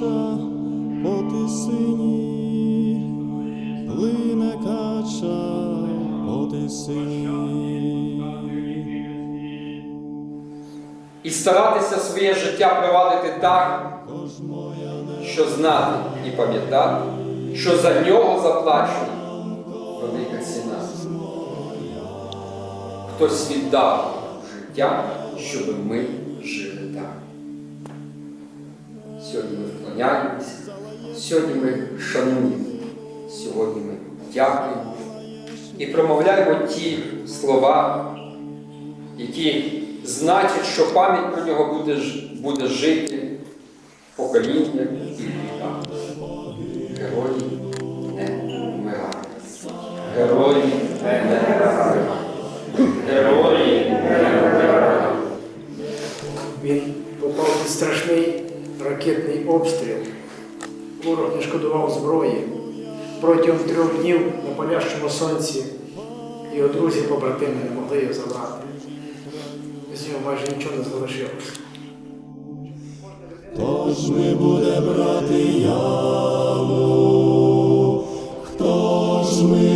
по тисині, плине кача по тисині. І старатися своє життя провадити так, що знати і пам'ятати, що за нього заплачена велика ціна. Хтось віддав життя, щоб ми Сьогодні ми вклоняємося, сьогодні ми шануємо, сьогодні ми дякуємо і промовляємо ті слова, які значать, що пам'ять про нього буде, буде жити в поколіннях і віках. Герої не вмирають. Герої не вмирають. Герої не вмирають. Він попав під страшний ракетний обстріл. Ворог не шкодував зброї. Протягом трьох днів на палящому сонці його друзі побратими не могли його забрати. З нього майже нічого не залишилося. Тож ми буде брати яву, хто ж ми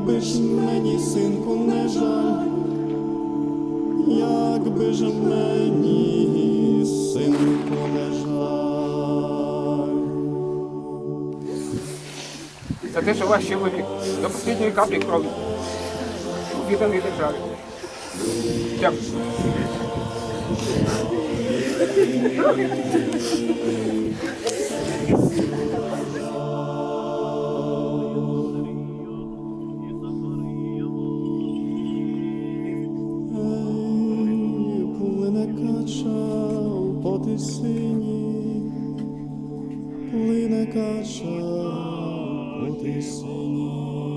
якби ж мені, синку, не жаль, якби ж мені, синку, не жаль. за те, що ваш чоловік до останньої каплі крові відданий державі. Дякую. Кача по тисині, плине кача по тисині.